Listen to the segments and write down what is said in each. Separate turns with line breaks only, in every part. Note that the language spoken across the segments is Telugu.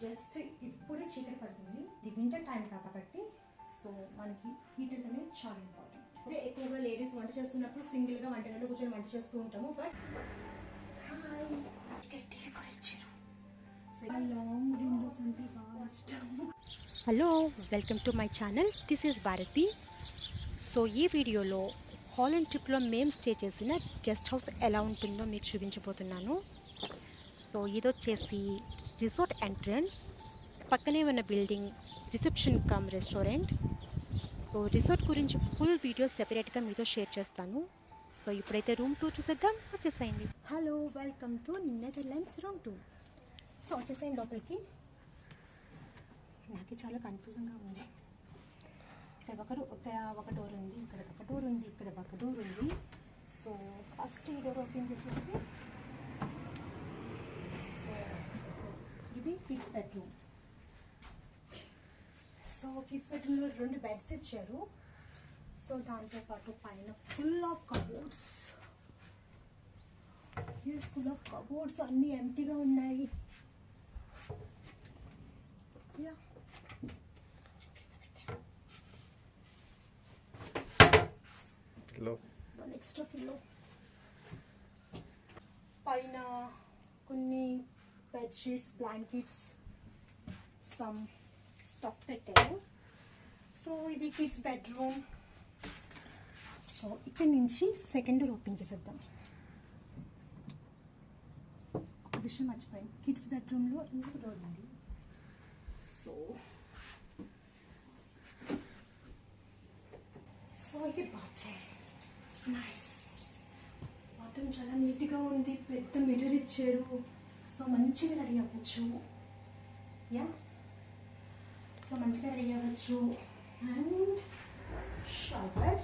జస్ట్ ఇప్పుడే చీకటి పడుతుంది. ఇది వింటర్ టైం కాబట్టి సో మనకి హీటర్స్ అనేది చాలా ఇంపార్టెంట్ అంటే ఎక్కువగా లేడీస్ వంట చేస్తున్నప్పుడు సింగిల్గా వంట గదిలో కూర్చొని వంట చేస్తూ ఉంటాము but
hello welcome to my channel this is Bharathi so ఈ వీడియోలో హాలండ్ ట్రిప్లో మేము స్టే చేసిన గెస్ట్ హౌస్ ఎలా ఉంటుందో మీకు చూపించబోతున్నాను. సో ఇది వచ్చేసి రిసార్ట్ ఎంట్రన్స్ పక్కనే ఉన్న building reception cum restaurant. So resort గురించి ఫుల్ వీడియో సెపరేట్గా మీతో షేర్ చేస్తాను. సో ఇప్పుడైతే రూమ్ టూ చూసేద్దాం. వచ్చేసేయండి.
Hello welcome to Netherlands room two so వచ్చేసేయండి లోపలికి. నాకు చాలా కన్ఫ్యూజన్గా ఉంది. ఇక్కడ ఒకరు ఇక్కడ ఒక డోర్ ఉంది ఇక్కడ ఒక డోర్ ఉంది ఇక్కడ ఒక డోర్ ఉంది. సో ఫస్ట్ ఈ డోర్ ఓపెన్ చేసేస్తే సో ఇది కిడ్స్ బెడ్రూమ్ సో కిడ్స్ బెడ్రూమ్లో రెండు బెడ్స్ ఇచ్చారు. సో దాంతో పాటు పైన full of cupboards full of cupboards అన్నీ ఎంటీగా ఉన్నాయి. Yeah
kilo
one extra kilo పైన bed sheets blankets some stuff పెట్టారు సో ఇది కిడ్స్ బెడ్రూమ్ సో ఇక్కడి నుంచి సెకండ్ డోర్ ఓపెన్ చేసేద్దాం. ఒక విషయం మర్చిపోయాను. కిడ్స్ బెడ్రూమ్లో ఇంకొక డోర్ ఉంది? సో సో ఇది బాత్రూమ్ నైస్ బాత్రూమ్ చాలా నీట్గా ఉంది. పెద్ద మిర్రర్ ఇచ్చారు. సో మంచిగా రెడీ అవ్వచ్చు యా సో మంచిగా రెడీ అవ్వచ్చు అండ్ షవర్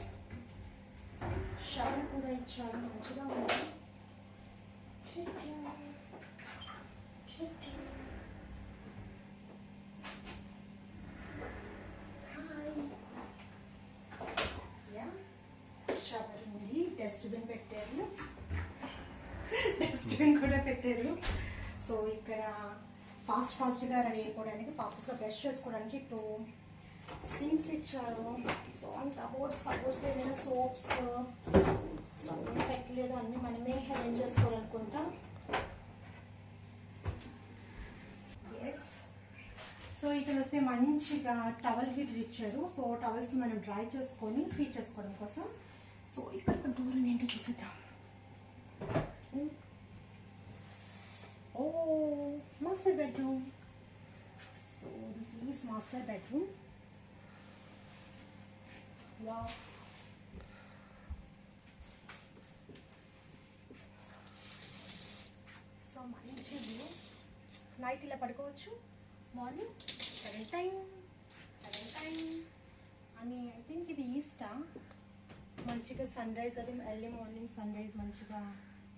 షవర్ కూడా ఇచ్చారు మంచిగా ఉంది Shitting. Shitting. Hi. Yeah shower ఉంది డస్ట్బిన్ పెట్టారు డస్ట్బిన్ కూడా పెట్టారు సో ఇక్కడ ఫాస్ట్ ఫాస్ట్గా రెడీ అయిపోవడానికి ఫాస్ట్ ఫాస్ట్గా బ్రష్ చేసుకోవడానికి ఇప్పుడు సింక్స్ ఇచ్చారు. సో కబోర్డ్స్ కబోర్డ్స్లో ఏమైనా సోప్స్ సో ఏం పెట్టలేదు. అన్నీ మనమే అరేంజ్ చేసుకోవాలనుకుంటా. ఎస్ సో ఇక్కడ వస్తే మంచిగా టవల్ హీటర్ ఇచ్చారు. సో టవల్స్ మనం డ్రై చేసుకొని హీట్ చేసుకోవడం కోసం. సో ఇక్కడ ఒక డోర్ ఏంటో చూసేద్దాం oh bedroom. Bedroom this is is master bedroom wow so మంచి వ్యూ నైట్ ఇలా పడుకోవచ్చు. Morning seven time seven time అని ఐ థింక్ ఇది ఈస్టా మంచిగా సన్ రైజ్ అది ఎర్లీ మార్నింగ్ సన్ రైజ్ మంచిగా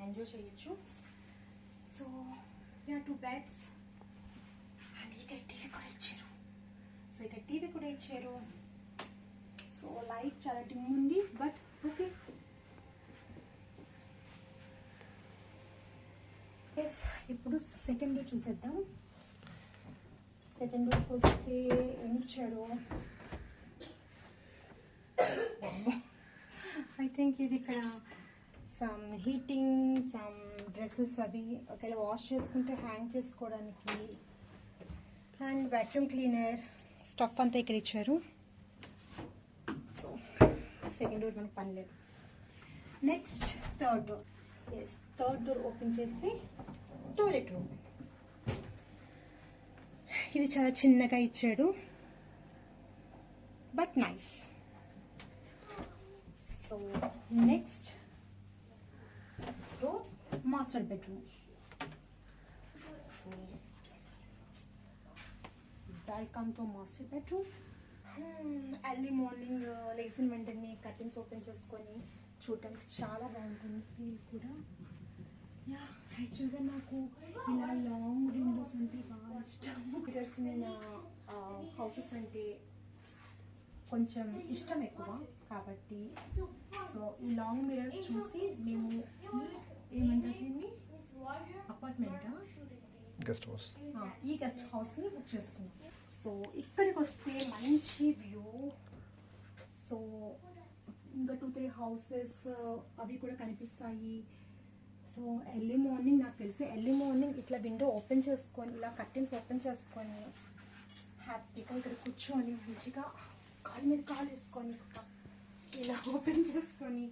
ఎంజాయ్ చేయొచ్చు. సో యా టూ బెడ్స్ ఇక్కడ టీవీ కూడా ఇచ్చారు. సో ఇక్కడ టీవీ కూడా ఇచ్చారు. సో లైట్ చాలా డిమ్ ఉంది బట్ ఓకే. ఎస్ ఇప్పుడు సెకండ్ డే చూసేద్దాం. సెకండ్ డేకి వస్తే ఏం ఇచ్చాడు ఐ థింక్ ఇది ఇక్కడ సమ్ హీటింగ్ సమ్ డ్రెస్సెస్ అవి. ఒకవేళ వాష్ చేసుకుంటే హ్యాంగ్ చేసుకోవడానికి అండ్ వాక్యూమ్ క్లీనర్. స్టఫ్ అంతా ఇక్కడ ఇచ్చారు. సో సెకండ్ డోర్ మనకు పని లేదు. Next third door yes third door open చేస్తే టాయిలెట్ రూమ్ ఇది చాలా చిన్నగా ఇచ్చాడు. But nice so next door master bedroom so welcome to master bedroom early morning లేచిన వెంటనే కర్టన్స్ ఓపెన్ చేసుకొని చూడటానికి చాలా బాగుంటుంది ఫీల్ కూడా. యా యాక్చువల్గా నాకు ఇలా లాంగ్ విండోస్ అంటే బాగా ఇష్టం. మిరర్స్ ఉన్న హౌసెస్ అంటే కొంచెం ఇష్టం ఎక్కువ కాబట్టి. సో ఈ లాంగ్ మిరర్స్ చూసి మేము ఏమంటారు దీన్ని? అపార్ట్మెంటా
గెస్ట్ హౌస్
ఈ గెస్ట్ హౌస్ని బుక్ చేసుకున్నాం సో ఇక్కడికి వస్తే మంచి వ్యూ సో ఇంకా టూ త్రీ హౌసెస్ అవి కూడా కనిపిస్తాయి సో ఎర్లీ మార్నింగ్ నాకు తెలిసి ఎర్లీ మార్నింగ్ ఇట్లా విండో ఓపెన్ చేసుకొని ఇలా కర్టెన్స్ ఓపెన్ చేసుకొని హ్యాపీగా ఇక్కడ కూర్చొని మంచిగా కాలు మీద కాలు వేసుకొని ఇలా ఓపెన్ చేసుకొని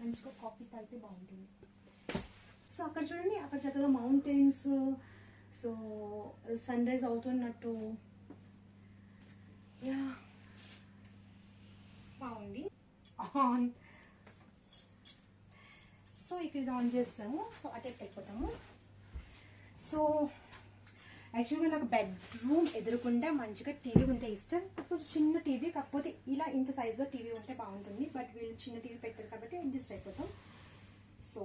మంచిగా కాఫీ తాగితే బాగుంటుంది సో అక్కడ చూడండి అక్కడ చక్కగా మౌంటైన్స్ సో సన్ రైజ్ అవుతున్నట్టు. యా. బాగుంది. ఆన్ సో ఇక్కడ ఇది ఆన్ చేస్తాము. సో అటే వెళ్ళిపోతాము సో యాక్చువల్గా నాకు బెడ్రూమ్ ఎదురుకుండా మంచిగా టీవీ ఉంటే ఇష్టం. కాకపోతే చిన్న టీవీ కాకపోతే ఇలా ఇంత సైజులో టీవీ ఉంటే బాగుంటుంది. బట్ వీళ్ళు చిన్న టీవీ పెట్టారు కాబట్టి అడ్జస్ట్ అయిపోతాం. సో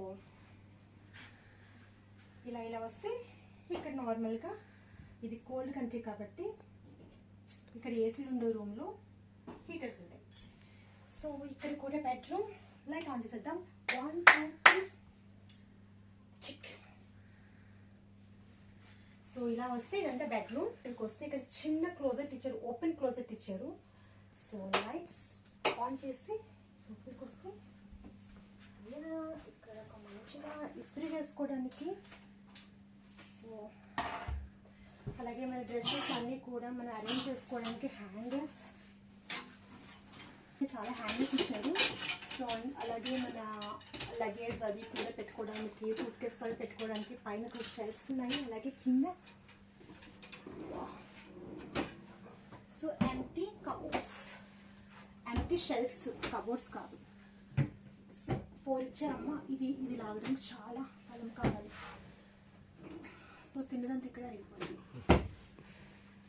ఇలా ఇలా వస్తే ఇక్కడ నార్మల్గా ఇది కోల్డ్ కంట్రీ కాబట్టి ఇక్కడ ఏసీ ఉండే రూమ్లో హీటర్స్ ఉంటాయి. సో ఇక్కడ కూడా బెడ్రూమ్ లైట్ ఆన్ చేసేద్దాం. వన్ టూ త్రీ చిక్ సో ఇలా వస్తే ఇదంతా బెడ్రూమ్ ఇక్కడికి వస్తే ఇక్కడ చిన్న క్లోజెట్ ఇచ్చారు. ఓపెన్ క్లోజెట్ ఇచ్చారు. సో లైట్స్ ఆన్ చేసి ఇక్కడికి వస్తే. ఇక్కడ ఒక మంచిగా ఇస్త్రీ చేసుకోవడానికి అలాగే మన డ్రెస్సెస్ అన్నీ కూడా మనం అరేంజ్ చేసుకోవడానికి హ్యాంగర్స్ చాలా హ్యాంగర్స్ ఇచ్చారు సో అలాగే మన లగేజ్ అది కూడా పెట్టుకోవడానికి సూట్ కేస్ అవి పెట్టుకోవడానికి పైన కూడా షెల్ఫ్స్ ఉన్నాయి. అలాగే కింద so empty cupboards empty shelfs cupboards కాదు. సో ఫోర్ ఇచ్చారమ్మా. ఇది ఇది లాగడానికి చాలా బలం కావాలి. సో తిన్నదంతా ఇక్కడ అయిపోయింది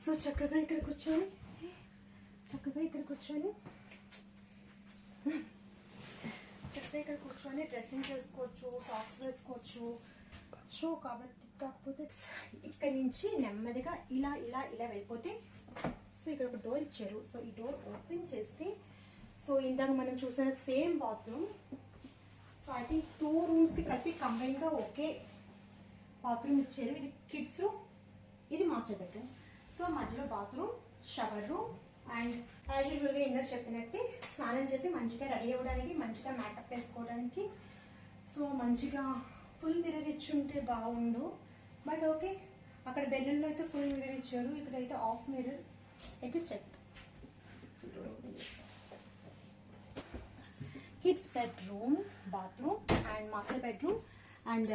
సో చక్కగా ఇక్కడ కూర్చొని చక్కగా ఇక్కడ కూర్చొని చక్కగా ఇక్కడ కూర్చొని డ్రెస్సింగ్ చేసుకోవచ్చు సాక్స్ వేసుకోవచ్చు. సో కాబట్టి కాకపోతే ఇక్కడ నుంచి నెమ్మదిగా ఇలా ఇలా ఇలా వెళ్ళిపోతే సో ఇక్కడ ఒక డోర్ ఇచ్చారు. సో ఈ డోర్ ఓపెన్ చేస్తే సో ఇందాక మనం చూసిన same bathroom so I think two రూమ్స్కి కలిపి కంబైన్గా ఒకే బాత్రూమ్ ఇచ్చారు ఇది కిడ్స్ రూమ్ ఇది మాస్టర్ బెడ్రూమ్ సో మధ్యలో bathroom shower room and as యూజువల్గా ఇందరు చెప్పినట్టే స్నానం చేసి మంచిగా రెడీ అవ్వడానికి మంచిగా మేకప్ వేసుకోవడానికి. సో మంచిగా ఫుల్ మిర్రర్ ఇచ్చి ఉంటే బాగుండు. బట్ ఓకే అక్కడ బెల్లెల్లో అయితే ఫుల్ మిర్రర్ ఇచ్చారు. ఇక్కడైతే half mirror at step kids bedroom bathroom and master bedroom and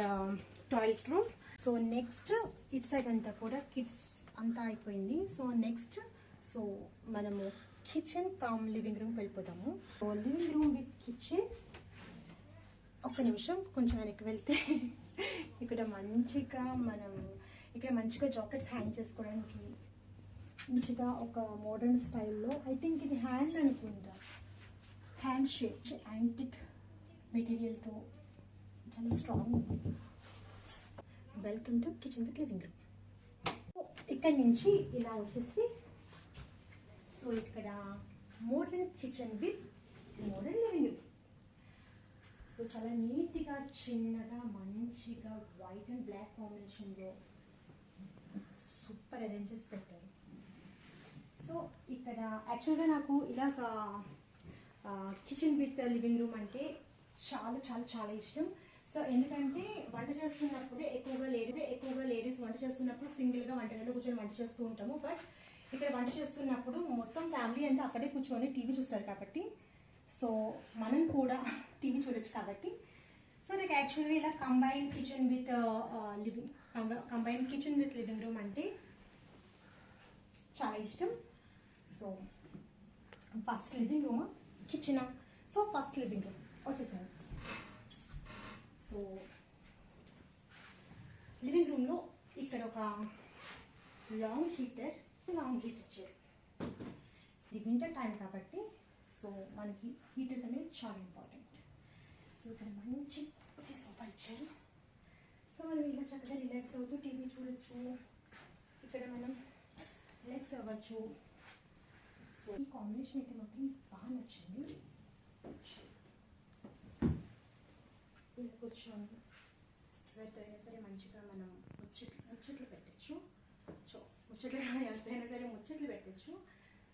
toilet room so next it side అంతా కూడా కిడ్స్ అంతా అయిపోయింది. సో నెక్స్ట్ సో మనము కిచెన్ కామ్ లివింగ్ రూమ్ వెళ్ళిపోతాము. So living room with kitchen ఒక్క నిమిషం కొంచెం వెనక్కి వెళ్తే ఇక్కడ మంచిగా మనం ఇక్కడ మంచిగా జాకెట్స్ హ్యాంగ్ చేసుకోవడానికి మంచిగా ఒక మోడర్న్ స్టైల్లో ఐ థింక్ ఇది హ్యాండ్ అనుకుంటా. హ్యాండ్ షేప్ యాంటిక్ మెటీరియల్తో చాలా strong welcome to kitchen with living room ఇక్కడ నుంచి ఇలా వచ్చేసి సో ఇక్కడ modern kitchen with modern living room so చాలా నీట్గా చిన్నగా మంచిగా వైట్ అండ్ బ్లాక్ కాంబినేషన్లో సూపర్ అరేంజెస్ పెట్టారు. సో ఇక్కడ యాక్చువల్గా నాకు ఇలాగ కిచెన్ విత్ లివింగ్ రూమ్ అంటే చాలా చాలా చాలా ఇష్టం. సో ఎందుకంటే వంట చేస్తున్నప్పుడే ఎక్కువగా లేడీ ఎక్కువగా లేడీస్ వంట చేస్తున్నప్పుడు సింగిల్గా వంట గదిలో కూర్చొని వంట చేస్తూ ఉంటాము. బట్ ఇక్కడ వంట చేస్తున్నప్పుడు మొత్తం ఫ్యామిలీ అంతా అక్కడే కూర్చొని టీవీ చూస్తారు కాబట్టి సో మనం కూడా టీవీ చూడొచ్చు కాబట్టి. సో నాకు యాక్చువల్గా ఇలా combine kitchen with living combine kitchen with living room అంటే చాలా ఇష్టం. So first living room kitchen so first living room వచ్చేసాను. సో లివింగ్ రూమ్లో ఇక్కడ ఒక లాంగ్ హీటర్ లాంగ్ హీటర్ ఇచ్చారు. ఇది వింటర్ టైం కాబట్టి సో మనకి హీటర్స్ అనేవి చాలా ఇంపార్టెంట్ సో ఇక్కడ మంచి మంచి సోఫా ఇచ్చారు. సో మనం ఇలా చక్కగా రిలాక్స్ అవుతూ టీవీ చూడొచ్చు. ఇక్కడ మనం రిలాక్స్ అవ్వచ్చు. సో ఈ కాంబినేషన్ అయితే మాత్రం బాగా నచ్చింది. ఇలా కూర్చొని ఎవరితో అయినా సరే మంచిగా మనం ముచ్చట్లు ముచ్చట్లు పెట్టచ్చు. ముచ్చట్లు ఎంతైనా సరే ముచ్చట్లు పెట్టచ్చు.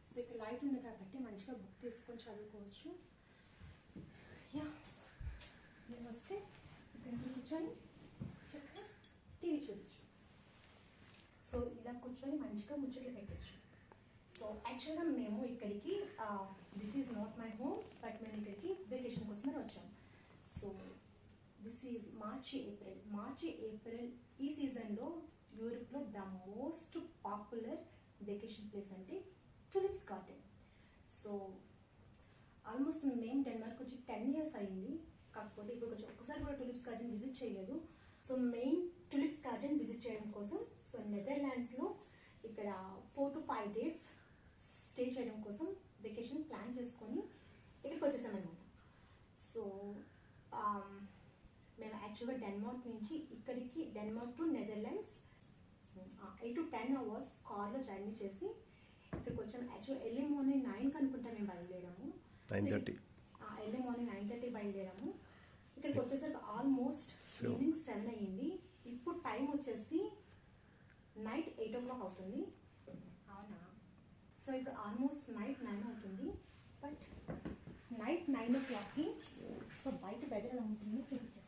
సో ఇక్కడ లైట్ ఉంది కాబట్టి మంచిగా బుక్ తీసుకొని చదువుకోవచ్చు. యా నేను వస్తే ఇక్కడ కూర్చొని చక్కగా టీవీ చూడొచ్చు. సో ఇలా కూర్చొని మంచిగా ముచ్చట్లు పెట్టచ్చు. సో యాక్చువల్గా మేము ఇక్కడికి this is not my home but మేము ఇక్కడికి వెకేషన్ కోసమే వచ్చాము so this is March April March April ఈ సీజన్లో యూరోప్లో the most popular vacation place అంటే టులిప్స్ గార్డెన్ సో ఆల్మోస్ట్ మేము డెన్మార్క్ వచ్చి టెన్ ఇయర్స్ అయింది. కాకపోతే ఇప్పుడు కొంచెం ఒకసారి కూడా టులిప్స్ గార్డెన్ విజిట్ చేయలేదు. So main tulips garden visit చేయడం కోసం సో నెదర్లాండ్స్లో ఇక్కడ four to five days stay చేయడం కోసం వెకేషన్ ప్లాన్ చేసుకొని ఇక్కడికి వచ్చేసామన్నమాట. సో um, మేము యాక్చువల్గా డెన్మార్క్ నుంచి ఇక్కడికి Denmark to Netherlands eight to ten hours కార్లో జర్నీ చేసి ఇక్కడికి వచ్చాము యాక్చువల్ ఎర్లీ మార్నింగ్ నైన్కి అనుకుంటా మేము బయలుదేరాము.
Nine thirty
early morning nine thirty బయలుదేరాము. ఇక్కడికి వచ్చేసరికి ఆల్మోస్ట్ ఈవినింగ్ సెవెన్ అయ్యింది. ఇప్పుడు టైం వచ్చేసి నైట్ ఎయిట్ ఓ క్లాక్ అవుతుంది. అవునా? సో ఇప్పుడు ఆల్మోస్ట్ నైట్ నైన్ అవుతుంది. బట్ నైట్ నైన్ ఓ క్లాక్కి సో బయట వెదర్ ఎలా ఉంటుందో చూపించేస్తాను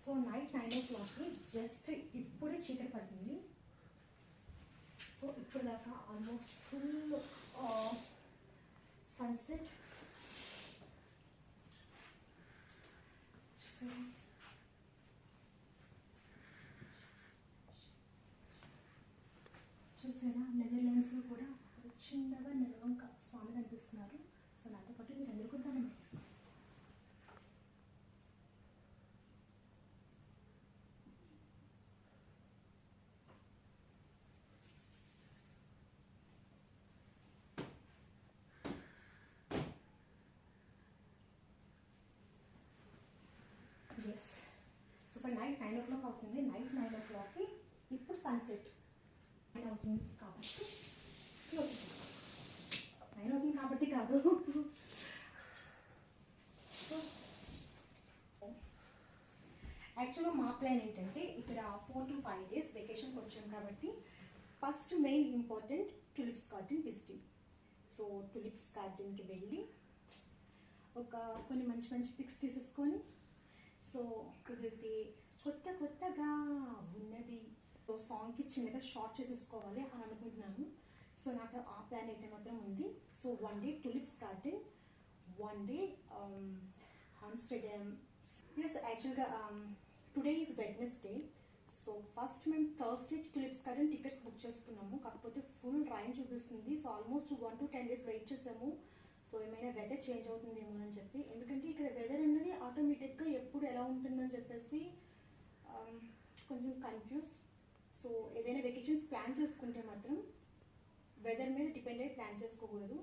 సో నైట్ నైన్ ఓ క్లాక్కి జస్ట్ ఇప్పుడే చీకటి పడుతుంది. సో ఇప్పుడు దాకా ఆల్మోస్ట్ ఫుల్ సన్సెట్ చూసారా? చూసారా? నెదర్లాండ్స్లో కూడా చిన్నగా నెలవంక స్వామి కనిపిస్తున్నారు. సో నాతో పాటు మీరు అందరూ కూడా దండం పెట్టేసుకోండి. ఎస్ సో ఇప్పుడు నైట్ నైన్ ఓ క్లాక్ అవుతుంది. నైట్ నైన్ ఓ క్లాక్కి ఇప్పుడు సన్సెట్ నైన్ అవుతుంది కాబట్టి క్లోజ్ నైన్ అవుతుంది కాబట్టి కాదు. సో యాక్చువల్గా మా ప్లాన్ ఏంటంటే ఇక్కడ ఫోర్ టు ఫైవ్ డేస్ వెకేషన్కి వచ్చాం కాబట్టి first main important tulips garden visiting so tulips గార్డెన్కి వెళ్ళి ఒక కొన్ని మంచి మంచి పిక్స్ తీసేసుకొని సో కుదిరితే కొత్త కొత్తగా ఉన్నది. సో సాంగ్కి చిన్నగా షార్ట్ చేసేసుకోవాలి అని అనుకుంటున్నాను. సో నాకు ఆ ప్లాన్ అయితే మాత్రం ఉంది. So one day tulips garden one day Amsterdam yes యాక్చువల్గా today is Wednesday so first మేము Thursday tulips garden tickets book చేసుకున్నాము. కాకపోతే ఫుల్ రైన్ చూపిస్తుంది. So almost one to ten days wait చేసాము. సో ఏమైనా వెదర్ చేంజ్ అవుతుందేమో అని చెప్పి. ఎందుకంటే ఇక్కడ వెదర్ అన్నది ఆటోమేటిక్గా ఎప్పుడు ఎలా ఉంటుందని చెప్పేసి um, కొంచెం కన్ఫ్యూజ్ సో ఏదైనా వెకేషన్స్ ప్లాన్ చేసుకుంటే మాత్రం వెదర్ మీద డిపెండ్ అయ్యి ప్లాన్ చేసుకోకూడదు.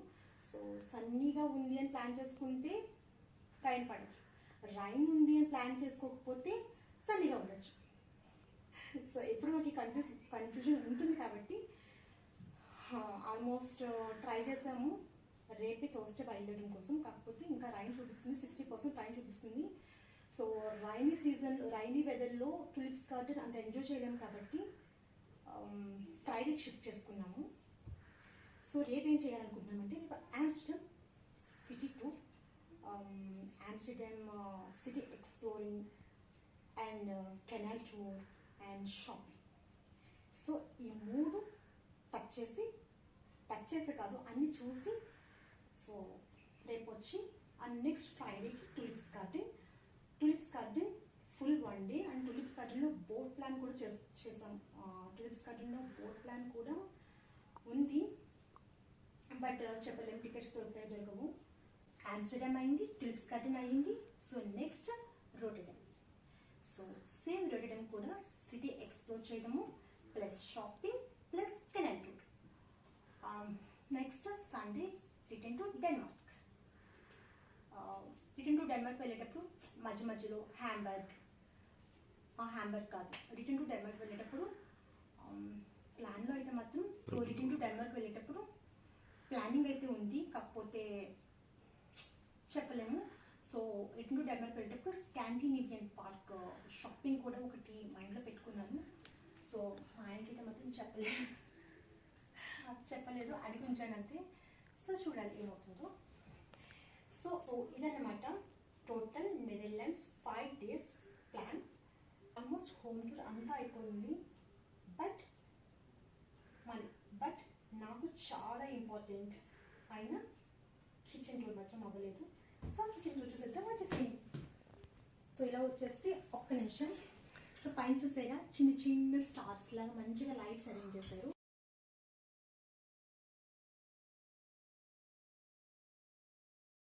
సో సన్నీగా ఉంది అని ప్లాన్ చేసుకుంటే రైన్ పడచ్చు. రైన్ ఉంది అని ప్లాన్ చేసుకోకపోతే సన్నీగా ఉండొచ్చు. సో ఎప్పుడు మాకు కన్ఫ్యూజ్ కన్ఫ్యూజన్ ఉంటుంది కాబట్టి uh, ఆల్మోస్ట్ ట్రై uh, చేసాము. రేపే థర్స్డే బయలుదేరడం కోసం కాకపోతే ఇంకా రైన్ చూపిస్తుంది సిక్స్టీ పర్సెంట్ రైన్ చూపిస్తుంది సో రైనీ సీజన్ రైనీ వెదర్లో టులిప్స్ గార్డెన్ అంత ఎంజాయ్ చేయలేము కాబట్టి um, ఫ్రైడే షిఫ్ట్ చేసుకున్నాము. సో రేపు ఏం చేయాలనుకుంటున్నామంటే రేపు Amsterdam city tour Amsterdam city exploring and canal tour and shopping so ఈ మూడు టచ్ చేసి టచ్ చేసే కాదు అన్ని చూసి సో రేపు వచ్చి and next ఫ్రైడేకి tulips garden tulips garden full one day and tulips గార్డెన్లో బోట్ ప్లాన్ కూడా చే చేసాం. టులిప్స్ గార్డెన్లో బోట్ ప్లాన్ కూడా ఉంది. బట్ చెప్పలేం టికెట్స్ దొరుకుతాయి దొరకవు. ఆమ్స్టర్డామ్ అయింది టులిప్స్ గార్డెన్ అయింది. So next Rotterdam so same Rotterdam కూడా సిటీ ఎక్స్ప్లోర్ చేయడము plus shopping plus canal tour next Sunday return to Denmark return to Denmark వెళ్ళేటప్పుడు మధ్య మధ్యలో హ్యాంబర్గ్ హ్యాంబర్గ్ కాదు. రిటర్న్ టు డెన్మార్క్ వెళ్ళేటప్పుడు ప్లాన్లో అయితే మాత్రం సో రిటర్న్ టు డెన్మార్క్ వెళ్ళేటప్పుడు ప్లానింగ్ అయితే ఉంది కాకపోతే చెప్పలేము సో రిటర్న్ టు డెన్మార్క్ వెళ్ళేటప్పుడు స్కాండినేవియన్ పార్క్ షాపింగ్ కూడా ఒకటి మైండ్లో పెట్టుకున్నాను. సో మా ఆయనకైతే మాత్రం చెప్పలేదు. చెప్పలేదు అడిగి ఉంచాను అంతే. సో చూడాలి ఏమవుతుందో సో ఇదన్నమాట total Netherlands five days plan. Almost home tour అంతా అయిపోయింది. బట్ మనీ బట్ నాకు చాలా ఇంపార్టెంట్ అయిన కిచెన్ టూర్ మాత్రం అవ్వలేదు. సో కిచెన్ టూర్ చూసేద్దాం వచ్చేసేయండి. సో ఇలా వచ్చేస్తే ఒక్క నిమిషం. సో పైన చూసారా చిన్న చిన్న స్టార్స్ లాగా మంచిగా లైట్స్ అరేంజ్ చేశారు.